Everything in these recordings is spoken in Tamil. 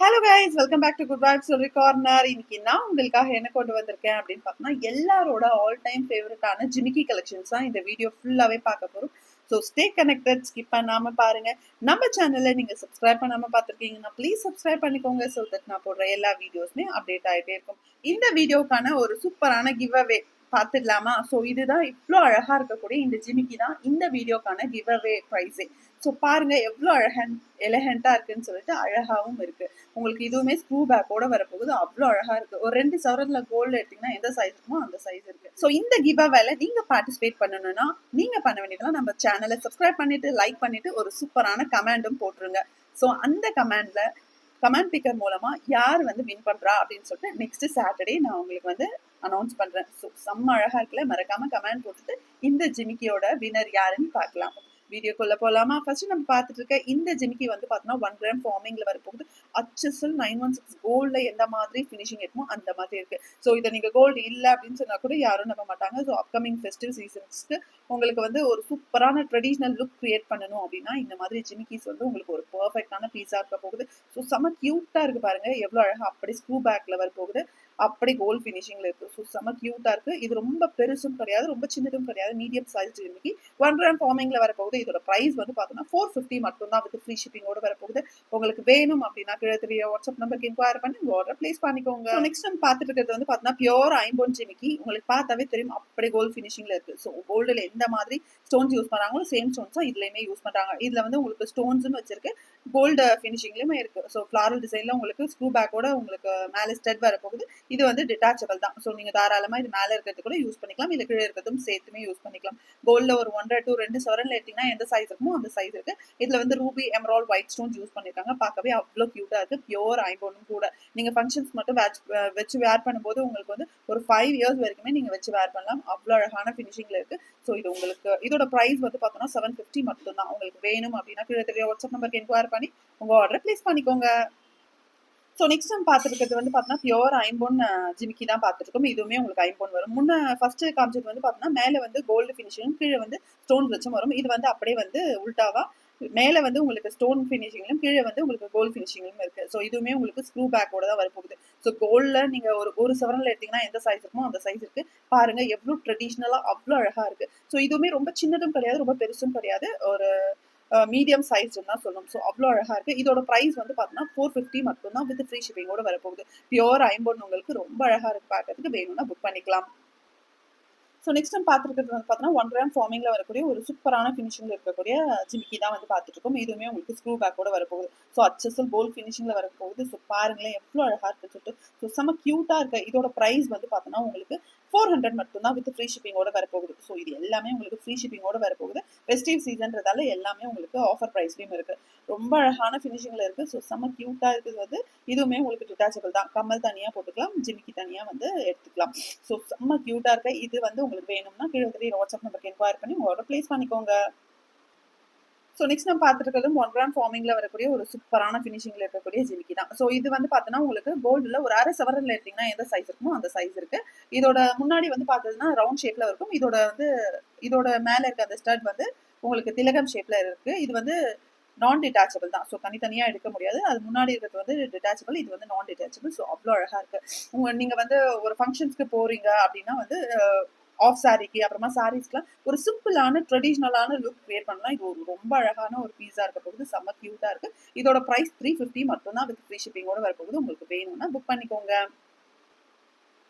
Hello guys welcome back to good vibe சொல்லி கார்னர் இன்னைக்கு நான் உங்களுக்காக என்ன கொண்டு வந்திருக்கேன் அப்படின்னு பார்த்தோம்னா எல்லாரோட ஆல் டைம் ஃபேவரட்டான ஜிமிக்கி கலெக்ஷன்ஸ் தான் இந்த வீடியோ ஃபுல்லாகவே பார்க்க போகிறோம் ஸோ ஸ்டே கனெக்டட் ஸ்கிப் பண்ணாமல் பாருங்க. நம்ம சேனலை நீங்கள் சப்ஸ்கிரைப் பண்ணாமல் பார்த்துருக்கீங்கன்னா ப்ளீஸ் சப்ஸ்கிரைப் பண்ணிக்கோங்க ஸோ தட் நான் போடுற எல்லா வீடியோஸுமே அப்டேட் ஆகிட்டே இருக்கும். இந்த வீடியோக்கான ஒரு சூப்பரான கிவ் அவே பார்த்துடலாமா? ஸோ இதுதான் இவ்வளோ அழகாக இருக்கக்கூடிய இந்த ஜிமிக்கி தான் இந்த வீடியோக்கான கிவ் அவே ப்ரைஸே ஸோ பாருங்க எவ்வளோ அழகன் எலகண்ட்டாக இருக்குன்னு சொல்லிட்டு அழகாகவும் இருக்கு. உங்களுக்கு இதுவுமே ஸ்க்ரூ பேக்கோட வரப்போகுது. அவ்வளோ அழகாக இருக்கு. ஒரு ரெண்டு சவரத்தில் கோல்டு எடுத்தீங்கன்னா எந்த சைஸ் இருக்குமோ அந்த சைஸ் இருக்கு. ஸோ இந்த கிவ் நீங்கள் பார்ட்டிசிபேட் பண்ணணும்னா நீங்கள் பண்ண வேண்டியதெல்லாம் நம்ம சேனலை சப்ஸ்கிரைப் பண்ணிட்டு லைக் பண்ணிட்டு ஒரு சூப்பரான கமெண்டும் போட்டுருங்க. ஸோ அந்த கமெண்ட்ல கமெண்ட் பிக்கர் மூலமா யார் வந்து வின் பண்றா அப்படின்னு சொல்லிட்டு நெக்ஸ்ட் சாட்டர்டே நான் உங்களுக்கு வந்து அனௌன்ஸ் பண்றேன். ஸோ செம்ம அழகா இருக்குல்ல? மறக்காம கமெண்ட் போட்டுட்டு இந்த ஜிமிக்கியோட வினர் யாருன்னு பார்க்கலாம். வீடியோக்குள்ளே போகலாமா ஃபர்ஸ்ட் நம்ம பார்த்துட்டு இருக்க இந்த ஜிமிக்கி வந்து பார்த்தோன்னா ஒன் கிராம் ஃபார்மிங்கில் வரப்போகுது. அச்சசல் நைன் ஒன் சிக்ஸ் கோல்டில் எந்த மாதிரி ஃபினிஷிங் இருக்குமோ அந்த மாதிரி இருக்குது ஸோ இதை நீங்கள் கோல்டு இல்லை அப்படின்னு சொன்னால் கூட யாரும் நம்ப மாட்டாங்க. ஸோ அப்கமிங் ஃபெஸ்டிவ் சீசன்ஸ்க்கு உங்களுக்கு வந்து ஒரு சூப்பரான ட்ரெடிஷ்னல் லுக் க்ரியேட் பண்ணணும் அப்படின்னா இந்த மாதிரி ஜிமிக்கிஸ் வந்து உங்களுக்கு ஒரு பர்ஃபெக்டான பீஸாக இருக்க போகுது. ஸோ செம க்யூட்டாக இருக்குது பாருங்க. எவ்வளோ அழகாக அப்படி ஸ்க்ரூ பேக்கில் வர போகுது அப்படி கோல்ட் ஃபினிஷிங்ல இருக்கு. ஸோ செம கியூட்டா இருக்கு. இது ரொம்ப பெருசும் கிடையாது ரொம்ப சின்னதும் கிடையாது. மீடியம் சைஸ் ஜிமிக்கி ஒன் கிராம் ஃபார்மிங்ல வரப்போகுது. இதோட ப்ரைஸ் வந்து பார்த்தோம்னா ஃபோர் ஃபிஃப்டி மட்டும் தான் வித் ஃப்ரீ ஷிப்பிங்கோட வரப்போகுது. உங்களுக்கு வேணும் அப்படின்னா கீழே தெரிய வாட்ஸ்அப் நம்பருக்கு இன்கொயர் பண்ணி உங்க ஆர்டர் பிளேஸ் பண்ணிக்கோங்க. நெக்ஸ்ட் நம்ம பார்த்துட்டு இருக்கிறது வந்து பாத்தீங்கன்னா பியோர் ஐம்போன் ஜிமிக்கி. உங்களுக்கு பார்த்தாவே தெரியும் அப்படி கோல்ட் ஃபினிஷிங்ல இருக்கு. ஸோ கோல்டுல எந்த மாதிரி ஸ்டோன்ஸ் யூஸ் பண்றாங்களோ சேம் ஸ்டோன்ஸ் இதுலயுமே யூஸ் பண்றாங்க. இதுல வந்து உங்களுக்கு ஸ்டோன்ஸும் வச்சிருக்கு. கோல்டு ஃபினிஷிங்லயுமே இருக்கு. ஸோ ஃபிளாரல் டிசைன்ல உங்களுக்கு ஸ்க்ரூ பேக்கோட உங்களுக்கு மேலே ஸ்டெட் வரப்போகுது. இது வந்து டிட்டாச்சபிள் தான். ஸோ நீங்கள் தாராளமாக இது மேலே இருக்கிறது கூட யூஸ் பண்ணிக்கலாம். இல்லை கீழே இருக்கிறதும் சேர்த்துமே யூஸ் பண்ணிக்கலாம். கோல்டில் ஒரு ஒன்றரை டூ ரெண்டு சவரன்ல எடுத்தீங்கன்னா எந்த சைஸ் இருக்குமோ அந்த சைஸ் இருக்கு. இதில் வந்து ruby emerald white stones use பண்ணியிருக்காங்க பார்க்கவே அவ்வளோ க்யூட்டாக இருக்குது பியோர் ஐபோனும் கூட. நீங்கள் ஃபங்க்ஷன்ஸ் மட்டும் வச்சு வேர் பண்ணும்போது உங்களுக்கு வந்து ஒரு ஃபைவ் இயர்ஸ் வரைக்குமே நீங்கள் வச்சு வேர் பண்ணலாம். அவ்வளோ அழகான ஃபினிஷிங்கில் இருக்குது ஸோ இது உங்களுக்கு இதோட ப்ரைஸ் வந்து பார்த்தோன்னா செவன் ஃபிஃப்டி மட்டும் தான் உங்களுக்கு வேணும் அப்படின்னா கீழே தெரிய வாட்ஸ்அப் நம்பருக்கு என்கொயர் பண்ணி உங்கள் ஆர்டர் ப்ளேஸ் பண்ணிக்கோங்க. ஸோ நெக்ஸ்ட் நம்ம பார்த்துருக்கிறது வந்து பார்த்தோம்னா பியோர் ஐம்பொன் ஜிமிக்கி தான் பார்த்துருக்கோம் இதுவுமே உங்களுக்கு ஐம்பொன் வரும். முன்ன ஃபர்ஸ்ட் காமிச்சது வந்து பார்த்தோம்னா மேலே வந்து கோல்டு ஃபினிஷிங் கீழே வந்து ஸ்டோன் வச்சும் வரும். இது வந்து அப்படியே வந்து உல்டாவா மேலே வந்து உங்களுக்கு ஸ்டோன் ஃபினிஷிங்லையும் கீழே வந்து உங்களுக்கு கோல்டு ஃபினிஷிங்லையும் இருக்கு. ஸோ இதுவுமே உங்களுக்கு ஸ்க்ரூ பேக்கோட தான் வரப்போகுது. ஸோ கோல்டில் நீங்கள் ஒரு ஒரு சவரனில் எடுத்தீங்கன்னா எந்த சைஸ் இருக்குமோ அந்த சைஸ் இருக்கு. பாருங்க எவ்வளோ ட்ரெடிஷ்னலாக அவ்வளோ அழகாக இருக்கு. ஸோ இதுவுமே ரொம்ப சின்னதும் கிடையாது ரொம்ப பெருசும் கிடையாது. ஒரு மீடியம் சைஸ் தான் சொல்லணும். ஸோ அவ்வளோ அழகாக இருக்குது இதோட ப்ரைஸ் வந்து பார்த்தீங்கன்னா ஃபோர் ஃபிஃப்டி மட்டும் தான் வித் ஃப்ரீ ஷிப்பிங்கோட வரப்போகுது. பியோர் ஐம்பொன் உங்களுக்கு ரொம்ப அழகாக இருக்குது பார்க்கறதுக்கு வேணும்னா புக் பண்ணிக்கலாம். ஸோ நெக்ஸ்ட் நம்ம பார்த்துருக்கிறது வந்து பார்த்தீங்கன்னா ஒன் கிராம் ஃபார்மிங்கில் வரக்கூடிய ஒரு சூப்பரான ஃபினிஷிங்கில் இருக்கக்கூடிய ஜிமிக்கி தான் வந்து பார்த்துட்டு இருக்கோம் இதுவுமே உங்களுக்கு ஸ்க்ரூ பேக்கோட வரப்போகுது. ஸோ அச்சசல் போல் ஃபினிஷிங்கில் வரப்போகுது. ஸோ பாருங்களேன் எவ்வளோ அழகாக இருக்குன்னு சொல்லிட்டு. ஸோ செம்ம க்யூட்டாக இருக்க இதோட ப்ரைஸ் வந்து பார்த்தோன்னா உங்களுக்கு ஃபோர் ஹண்ட்ரட் மட்டும் தான் வித் ஃப்ரீ ஷிப்பிங்கோட வரப்போகுது. ஸோ இது எல்லாமே உங்களுக்கு ஃப்ரீ ஷிப்பிங்கோட வரப்போகுது. ஃபெஸ்டிவ் சீசன்றதால எல்லாமே உங்களுக்கு ஆஃபர் ப்ரைஸ்லையும் இருக்குது ரொம்ப அழகான ஃபினிஷிங்கில் இருக்குது ஸோ செம்ம க்யூட்டாக இருக்குது வந்து இதுவுமே உங்களுக்கு டிட்டாச்சபிள் தான். கம்மல் தனியாக போட்டுக்கலாம் ஜிமிக்கி தனியாக வந்து எடுத்துக்கலாம். ஸோ செம்ம க்யூட்டாக இருக்க இது வந்து உங்களுக்கு வேணும்னா கீழே தெரிய வாட்ஸ்அப் நம்பருக்கு என்கொயர் பண்ணி உங்களோட ப்ளேஸ் பண்ணிக்கோங்க ஸோ நெக்ஸ்ட் நம்ம பார்த்துருக்கிறது ஒன் கிராம் ஃபார்மிங்கில் வரக்கூடிய ஒரு சூப்பரான ஃபினிஷிங்கில் இருக்கக்கூடிய ஜிமிக்கி தான். ஸோ இது வந்து பார்த்தோன்னா உங்களுக்கு கோல்டில் ஒரு அரை சவரில் எடுத்தீங்கன்னா எந்த சைஸ் இருக்குமோ அந்த சைஸ் இருக்குது இதோட முன்னாடி வந்து பார்த்ததுன்னா ரவுண்ட் ஷேப்பில் இருக்கும். இதோட வந்து இதோட மேலே இருக்க அந்த ஸ்டட் வந்து உங்களுக்கு திலகம் ஷேப்பில் இருக்குது இது வந்து நான் டிட்டாச்சபிள் தான். ஸோ தனித்தனியாக எடுக்க முடியாது. அது முன்னாடி இருக்கிறது வந்து டிட்டாச்சபிள் இது வந்து நான் டிட்டாச்சபிள் ஸோ அவ்வளோ அழகாக இருக்குது உங்கள் நீங்கள் வந்து ஒரு ஃபங்க்ஷன்ஸ்க்கு போகிறீங்க அப்படின்னா வந்து ஆஃப் சாரிக்கு அப்புறமா சாரீஸ்க்குலாம் ஒரு சிம்பிளான ட்ரெடிஷ்னலான லுக் கிரியேட் பண்ணலாம். இது ஒரு ரொம்ப அழகான ஒரு பீஸா இருக்க போகுது. செம்ம க்யூட்டாக இருக்கு. இதோட ப்ரைஸ் த்ரீ ஃபிஃப்டி மட்டும் தான் வித் ஃப்ரீ ஷிப்பிங்கோட வரப்போகுது. உங்களுக்கு வேணும்னா புக் பண்ணிக்கோங்க.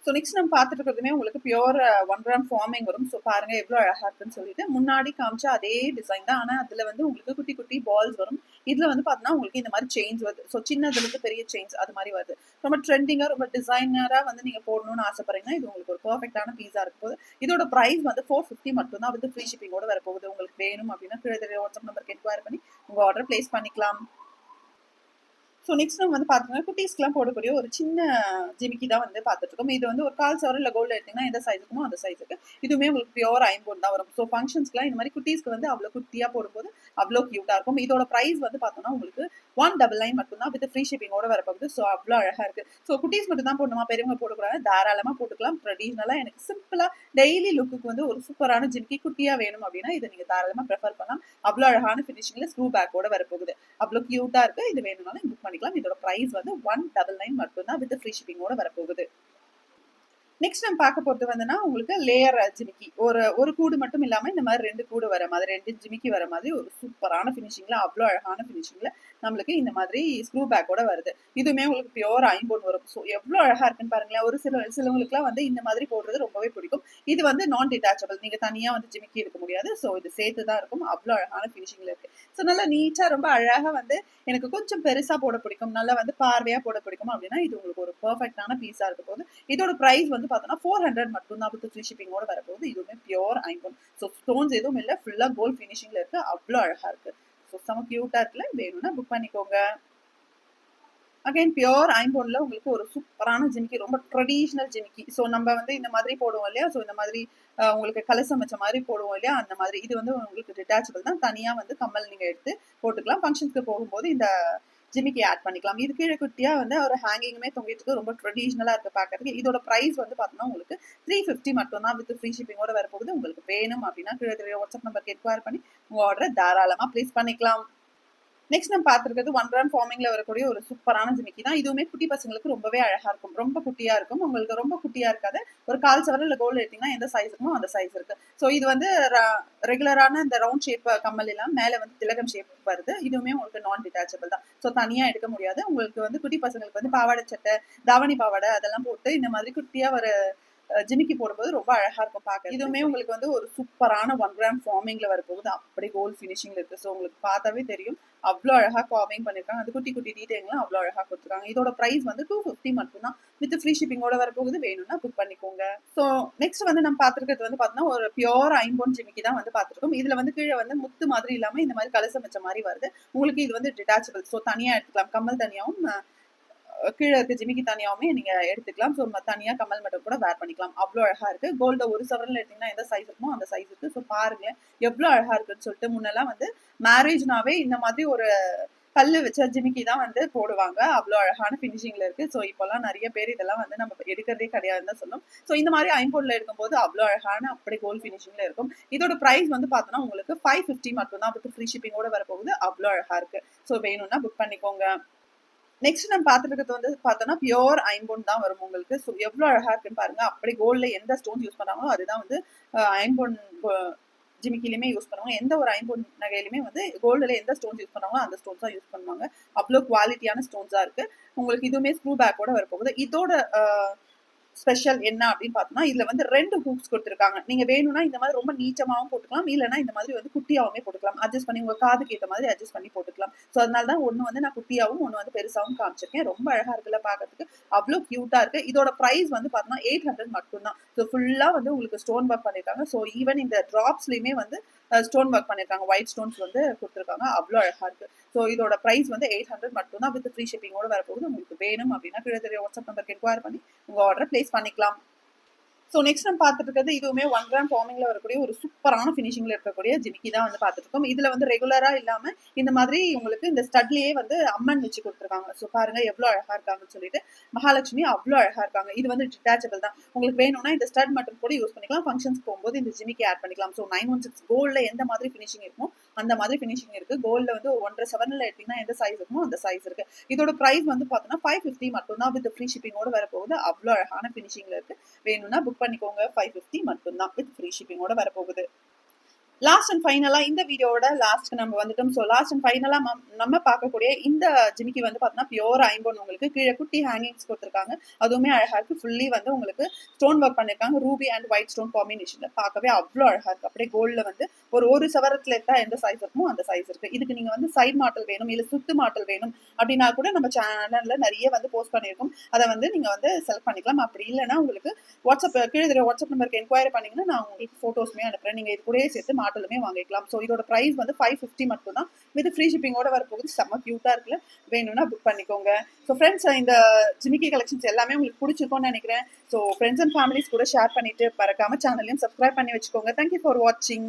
ஸோ நெக்ஸ்ட் நம்ம பார்த்துட்டு இருக்கிறதுமே உங்களுக்கு பியூர் ஒன் கிராம் ஃபார்மிங் வரும். ஸோ பாருங்க எவ்வளோ அழகா இருக்குன்னு சொல்லிட்டு முன்னாடி காமிச்சா அதே டிசைன் தான். ஆனால் அதில் வந்து உங்களுக்கு குட்டி குட்டி பால்ஸ் வரும். இதில் வந்து பார்த்தீங்கன்னா உங்களுக்கு இந்த மாதிரி செயின்ஸ் வருது. ஸோ சின்னதுலேருந்து பெரிய செயின்ஸ் அது மாதிரி வருது. ரொம்ப ட்ரெண்டிங்காக ரொம்ப டிசைனராக வந்து நீங்கள் போடணும்னு ஆசைப்படுறீங்கன்னா இது உங்களுக்கு ஒரு பர்ஃபெக்டான பீஸாக இருக்க போகுது. இதோட ப்ரைஸ் வந்து ஃபோர் ஃபிஃப்டி மட்டும் தான் வந்து ஃப்ரீ ஷிப்பிங்கோட வரப்போகுது. உங்களுக்கு வேணும் அப்படின்னா கீழே வாட்ஸ்அப் நம்பருக்கு என்கொயர் பண்ணி உங்கள் ஆர்டர் பிளேஸ் பண்ணிக்கலாம். ஸோ நெக்ஸ்ட் நம்ம வந்து பார்த்தீங்கன்னா குட்டீஸ்க்குலாம் போடக்கூடிய ஒரு சின்ன ஜிமிக்கி தான் வந்து பார்த்துட்டு இருக்கோம் இது வந்து ஒரு கால் சவர் இல்லை கோல்டு எடுத்தீங்கன்னா எந்த சைஸுக்குமோ அந்த சைஸுக்கு இதுவுமே உங்களுக்கு பியோர் ஐம்பொன் தான் வரும். ஸோ ஃபங்க்ஷன்ஸ்க்குலாம் இந்த மாதிரி குட்டீஸ்க்கு வந்து அவ்வளோ குட்டியாக போடும்போது அவ்வளோ க்யூட்டாக இருக்கும். இதோட ப்ரைஸ் வந்து பார்த்தோம்னா உங்களுக்கு ஒன் டபுள் நைன் மட்டும் தான் வித் ஃப்ரீ ஷிப்பிங்கோட வரப்போகுது. ஸோ அவ்வளோ அழகாக இருக்குது ஸோ குட்டீஸ் மட்டும் தான் போடணுமா? பெரியவங்க போடக்கூடாது. தாராளமாக போட்டுக்கலாம். ட்ரெடிஷ்னலாக எனக்கு சிம்பிளாக டெய்லி லுக்குக்கு வந்து ஒரு சூப்பரான ஜிமிக்கி குட்டியாக வேணும் அப்படின்னா இதை நீங்கள் தாராளமாக ப்ரிஃபர் பண்ணலாம். அவ்வளோ அழகான ஃபினிஷிங்கில் ஸ்க்ரூ பேக்கோட வரப்போகுது. அவ்வளோ க்யூட்டாக இருக்குது இது வேணும்னாலும் புக் பண்ணிக்கலாம். பண்ணிக்கலாம் இதோட ப்ரைஸ் வந்து ஒன் டபுள் நைன் மட்டும்தான் வித் ஃப்ரீ ஷிப்பிங்கோட வரப்போகுது. நெக்ஸ்ட் நம்ம பார்க்க போகிறது வந்துன்னா உங்களுக்கு லேயர் ஜிமிக்கி. ஒரு ஒரு கூடு மட்டும் இல்லாமல் இந்த மாதிரி ரெண்டு கூடு வர மாதிரி ரெண்டு ஜிமிக்கி வர மாதிரி ஒரு சூப்பரான ஃபினிஷிங்கில் அவ்வளோ அழகான ஃபினிஷிங்கில் நம்மளுக்கு இந்த மாதிரி ஸ்க்ரூ பேக்கோட வருது. இதுவுமே உங்களுக்கு பியோர் ஐம்போன் வரும் ஸோ எவ்வளோ அழகாக இருக்குன்னு பாருங்களேன். ஒரு சில சிலவங்களுக்குலாம் வந்து இந்த மாதிரி போடுறது ரொம்பவே பிடிக்கும். இது வந்து நான் டிட்டாச்சபிள் நீங்கள் தனியாக வந்து ஜிமிக்கி இருக்க முடியாது. ஸோ இது சேர்த்து தான் இருக்கும். அவ்வளோ அழகான ஃபினிஷிங்கில் இருக்குது ஸோ நல்லா நீட்டாக ரொம்ப அழகாக வந்து எனக்கு கொஞ்சம் பெருசாக போட பிடிக்கும். நல்லா வந்து பார்வையாக போட பிடிக்கும் அப்படின்னா இது உங்களுக்கு ஒரு பர்ஃபெக்டான பீஸாக இருக்க போது. இதோட ப்ரைஸ் வந்து பார்த்தோன்னா ஃபோர் ஹண்ட்ரட் மட்டும் தான் வித் ஃப்ரீ ஷிப்பிங்கோட வரப்போகுது. இதுவுமே பியோர் ஐம்போன். ஸோ ஸ்டோன்ஸ் எதுவும் இல்லை. ஃபுல்லாக கோல்ட் ஃபினிஷிங்கில் இருக்குது அவ்வளோ அழகாக இருக்குது ஸோ செம க்யூட்டாக இருக்குல்ல? வேணும்னா புக் பண்ணிக்கோங்க. அகைன் பியோர் ஐம்போனில் உங்களுக்கு ஒரு சூப்பரான ஜிமிக்கி ரொம்ப ட்ரெடிஷ்னல் ஜிமிக்கி. ஸோ நம்ம வந்து இந்த மாதிரி போடுவோம் இல்லையா? ஸோ இந்த மாதிரி உங்களுக்கு கலசம் வச்ச மாதிரி போடுவோம் இல்லையா? அந்த மாதிரி. இது வந்து உங்களுக்கு டிட்டாச்சபிள் தான். தனியாக வந்து கம்மல் நீங்கள் எடுத்து போட்டுக்கலாம். ஃபங்க்ஷனுக்கு போகும்போது இந்த ஜிமிக்கி ஆட் பண்ணிக்கலாம். இது கீழே குட்டியாக வந்து ஒரு ஹேங்கிங்குமே தொங்கிட்டு ரொம்ப ட்ரெடிஷ்னலாக இருக்குது பாக்குறதுக்கு. இதோட ப்ரைஸ் வந்து பாத்தீங்கன்னா உங்களுக்கு த்ரீ ஃபிஃப்டி மட்டும் தான் வித் ஃப்ரீ ஷிப்பிங்கோட வரப்போகுது. உங்களுக்கு வேணும் அப்படின்னா கீழே தெரிய வாட்ஸ்அப் நம்பருக்கு என்கொயர் பண்ணி உங்கள் ஆர்டரை தாராளமாக ப்ளேஸ் பண்ணிக்கலாம். நெக்ஸ்ட் நம்ம பார்த்துருக்கிறது ஒன் கிராம் ஃபார்மிங்ல வரக்கூடிய ஒரு சூப்பரான ஜிமிக்கி தான். இதுவுமே குட்டி பசங்களுக்கு ரொம்பவே அழகா இருக்கும். ரொம்ப குட்டியா இருக்கும். உங்களுக்கு ரொம்ப குட்டியா இருக்காது. ஒரு கால் சவரம் இல்லை கோல் எடுத்தீங்கன்னா எந்த சைஸ் இருக்குமோ அந்த சைஸ் இருக்கு. ஸோ இது வந்து ரெகுலரான இந்த ரவுண்ட் ஷேப் கம்மல் எல்லாம் மேலே வந்து திலகம் ஷேப் வருது. இதுவுமே உங்களுக்கு நான் டிட்டாச்சபிள் தான். ஸோ தனியா எடுக்க முடியாது. உங்களுக்கு வந்து குட்டி பசங்களுக்கு வந்து பாவாடை சட்டை தாவணி பாவாடை அதெல்லாம் போட்டு இந்த மாதிரி குட்டியா ஒரு ஜிமிக்கி போடும்போது ரொம்ப அழகா இருக்கும் பார்க்க இதுவுமே உங்களுக்கு வந்து ஒரு சூப்பரான ஒன் கிராம் ஃபார்மிங்ல வரப்போகுது. அப்படி கோல்ட் ஃபினிஷிங்ல இருக்கு. ஸோ உங்களுக்கு பார்த்தாவே தெரியும். அவ்வளோ அழகா ஃபார்மிங் பண்ணிருக்காங்க. அது குட்டி குட்டி டீடைல்ஸ்லாம் அவ்வளோ அழகா கொடுத்துருக்காங்க. இதோட ப்ரைஸ் வந்து டூ ஃபிஃப்டி மட்டும் தான் வித் ஃப்ரீ ஷிப்பிங்கோட வரப்போகுது. வேணும்னா புக் பண்ணிக்கோங்க. ஸோ நெக்ஸ்ட் வந்து நம்ம பார்த்துருக்கிறது வந்து பார்த்தோம்னா ஒரு பியோர் ஐம்போன் ஜிமிக்கி தான் வந்து பார்த்துருக்கோம். இதுல வந்து கீழே வந்து முத்து மாதிரி இல்லாம இந்த மாதிரி கலசம் வச்ச மாதிரி வருது. உங்களுக்கு இது வந்து டிட்டாச்சபிள் ஸோ தனியா எடுத்துக்கலாம். கம்மல் தனியாவும் கீழே இருக்க ஜிமிக்கி தனியாவுமே நீங்க எடுத்துக்கலாம். ஸோ தனியா கமல் மட்டும் கூட வேர் பண்ணிக்கலாம். அவ்வளோ அழகா இருக்கு. கோல்ட ஒரு சவரன்ல எடுத்தீங்கன்னா எந்த சைஸ் இருக்குமோ அந்த சைஸ் இருக்கு. ஸோ பாருங்களேன். எவ்வளோ அழகா இருக்குன்னு சொல்லிட்டு முன்னெல்லாம் வந்து மேரேஜ்னாவே இந்த மாதிரி ஒரு கல்லு வச்ச ஜிமிக்கி தான் வந்து போடுவாங்க. அவ்வளோ அழகான ஃபினிஷிங்ல இருக்கு. ஸோ இப்போல்லாம் நிறைய பேர் இதெல்லாம் வந்து நம்ம எடுக்கிறதே கிடையாதுன்னு தான் சொல்லும். ஸோ இந்த மாதிரி ஐம்போர்ட்ல எடுக்கும்போது அவ்வளோ அழகான அப்படி கோல்ட் ஃபினிஷிங்ல இருக்கும். இதோட ப்ரைஸ் வந்து பார்த்தோன்னா உங்களுக்கு ஃபைவ் ஃபிஃப்டி மட்டும் தான் வித் ஃப்ரீ ஷிப்பிங்கோட வரப்போகுது. அவ்வளோ அழகா இருக்கு. ஸோ வேணும்னா புக் பண்ணிக்கோங்க. நெக்ஸ்ட் நம்ம பார்த்துருக்கிறது வந்து பார்த்தோம்னா பியோர் ஐம்பொன் தான் வரும் உங்களுக்கு. ஸோ எவ்வளோ அழகாக இருக்குன்னு பாருங்க. அப்படி கோல்டில் எந்த ஸ்டோன் யூஸ் பண்ணாங்களோ அதுதான் வந்து ஐம்பொன் ஜிமிக்கிலையுமே யூஸ் பண்ணுவாங்க. எந்த ஒரு ஐம்பொன் நகையிலுமே வந்து கோல்டில் எந்த ஸ்டோன்ஸ் யூஸ் பண்ணுவாங்களோ அந்த ஸ்டோன்ஸ் தான் யூஸ் பண்ணுவாங்க. அவ்வளோ குவாலிட்டியான ஸ்டோன்ஸாக இருக்குது உங்களுக்கு இதுவுமே ஸ்க்ரூ பேக்கோட வரப்போகுது. இதோட ஸ்பெஷல் என்ன அப்படின்னு பார்த்தோம்னா இதுல வந்து ரெண்டு ஹூக்ஸ் கொடுத்துருக்காங்க. நீங்க வேணும்னா இந்த மாதிரி ரொம்ப நீச்சமாகவும் போட்டுக்கலாம் இல்லைன்னா இந்த மாதிரி வந்து குட்டியாகவும் போட்டுக்கலாம். அட்ஜஸ்ட் பண்ணி உங்க காதுக்கு ஏற்ற மாதிரி அட்ஜஸ்ட் பண்ணி போட்டுக்கலாம். ஸோ அதனால தான் ஒன்று வந்து நான் குட்டியாகவும் ஒன்று வந்து பெருசாகவும் காமிச்சிருக்கேன். ரொம்ப அழகா இருக்குல்ல பார்க்கறதுக்கு அவ்வளோ கியூட்டா இருக்கு. இதோட ப்ரைஸ் வந்து பார்த்தோம்னா எயிட் ஹண்ட்ரட் மட்டும்தான். ஸோ ஃபுல்லா வந்து உங்களுக்கு ஸ்டோன் ஒர்க் பண்ணியிருக்காங்க ஸோ ஈவன் இந்த ட்ராப்ஸ்லயுமே வந்து ஸ்டோன் ஒர்க் பண்ணியிருக்காங்க ஒயிட் ஸ்டோன்ஸ் வந்து கொடுத்துருக்காங்க. அவ்வளோ அழகா இருக்கு. ஸோ இதோட ப்ரைஸ் வந்து எயிட் ஹண்ட்ரட் மட்டும் தான் வித் ஃப்ரீ ஷிப்பிங்கோட வரப்போகுது. உங்களுக்கு வேணும் அப்படின்னா கீழே தெரிய வாட்ஸ்அப் நம்பருக்கு என்கொயர் பண்ணி உங்க பிளே பிளேஸ் பண்ணிக்கலாம். ஸோ நெக்ஸ்ட் நம்ம பார்த்துட்டு இருக்கிறது இதுவுமே ஒன் கிராம் ஃபார்மிங்ல வரக்கூடிய ஒரு சூப்பரான ஃபினிஷிங்ல இருக்கக்கூடிய ஜிமிக்கி தான் வந்து பார்த்துட்டு இருக்கோம். இதுல வந்து ரெகுலரா இல்லாம இந்த மாதிரி உங்களுக்கு இந்த ஸ்டட்லயே வந்து அம்மன் வச்சு கொடுத்துருக்காங்க. ஸோ பாருங்க எவ்வளோ அழகா இருக்காங்கன்னு சொல்லிட்டு. மகாலட்சுமி அவ்வளோ அழகா இருக்காங்க. இது வந்து டிட்டாச்சபிள் தான். உங்களுக்கு வேணும்னா இந்த ஸ்டட் மட்டும் கூட யூஸ் பண்ணிக்கலாம். ஃபங்க்ஷன்ஸ் போகும்போது இந்த ஜிமிக்கி ஆட் பண்ணிக்கலாம். ஸோ நைன் ஒன் சிக்ஸ் கோல்ட்ல எந்த மாதிரி ஃபினிஷிங் இருக்கும் அந்த மாதிரி ஃபினிஷிங் இருக்கு. கோல்ட்ல வந்து ஒன்றரை செவன்ல எடுத்தீங்கன்னா எந்த சைஸ் இருக்குமோ அந்த சைஸ் இருக்கு. இதோட ப்ரைஸ் வந்து பார்த்தோன்னா ஃபைவ் ஃபிஃப்டி மட்டும் தான் வித் ஃப்ரீ ஷிப்பிங்கோட வரப்போகுது. அவ்வளோ அழகான ஃபினிஷிங்ல இருக்கு. வேணும்னா புக் பண்ணிக்கோங்க. ஃபைவ் ஃபிஃப்டி மட்டும்தான் வித் ஃப்ரீ ஷிப்பிங்கோட வரப்போகுது. லாஸ்ட் அண்ட் ஃபைனலாக இந்த வீடியோவோட லாஸ்ட் நம்ம வந்துட்டோம். ஸோ லாஸ்ட் அண்ட் ஃபைனலாக நம்ம பார்க்கக்கூடிய இந்த ஜிமிக்கி வந்து பார்த்தோம்னா பியோர் ஐம்போன் உங்களுக்கு கீழே குட்டி ஹேங்கிங்ஸ் கொடுத்துருக்காங்க. அதுவுமே அழகாக இருக்குது ஃபுல்லி வந்து உங்களுக்கு ஸ்டோன் ஒர்க் பண்ணியிருக்காங்க ரூபி அண்ட் ஒயிட் ஸ்டோன் காம்பினேஷனில் பார்க்கவே அவ்வளோ அழகாக இருக்கு. அப்படியே கோல்டில் வந்து ஒரு ஒரு சவரத்தில் எடுத்தா எந்த சைஸ் இருக்குமோ அந்த சைஸ் இருக்குது இதுக்கு நீங்கள் வந்து சைட் மாட்டல் வேணும் இல்லை சுத்து மாட்டல் வேணும் அப்படின்னா கூட நம்ம சேனலில் நிறைய வந்து போஸ்ட் பண்ணியிருக்கோம் அதை வந்து நீங்கள் வந்து செலக்ட் பண்ணிக்கலாம். அப்படி இல்லைன்னா உங்களுக்கு வாட்ஸ்அப் கீழே வாட்ஸ்அப் நம்பருக்கு என்கொயரி பண்ணிங்கன்னா நான் உங்களுக்கு ஃபோட்டோஸ்மே அனுப்புகிறேன் நீங்கள் இது கூடயே சேர்த்து மாடலுமே வாங்கிக்கலாம். ஸோ இதோட ப்ரைஸ் வந்து ஃபைவ் ஃபிஃப்டி மட்டும் தான் வித் ஃப்ரீ ஷிப்பிங்கோட வரப்போகுது. செம்ம க்யூட்டாக இருக்குல்ல? வேணும்னா புக் பண்ணிக்கோங்க. ஸோ ஃப்ரெண்ட்ஸ் இந்த ஜிமிக்கி கலெக்ஷன்ஸ் எல்லாமே உங்களுக்கு பிடிச்சிருக்கோன்னு நினைக்கிறேன். ஸோ ஃப்ரெண்ட்ஸ் அண்ட் ஃபேமிலிஸ் கூட ஷேர் பண்ணிட்டு பறக்காம சேனலையும் சப்ஸ்கிரைப் பண்ணி வச்சுக்கோங்க. தேங்க்யூ ஃபார் வாட்சிங்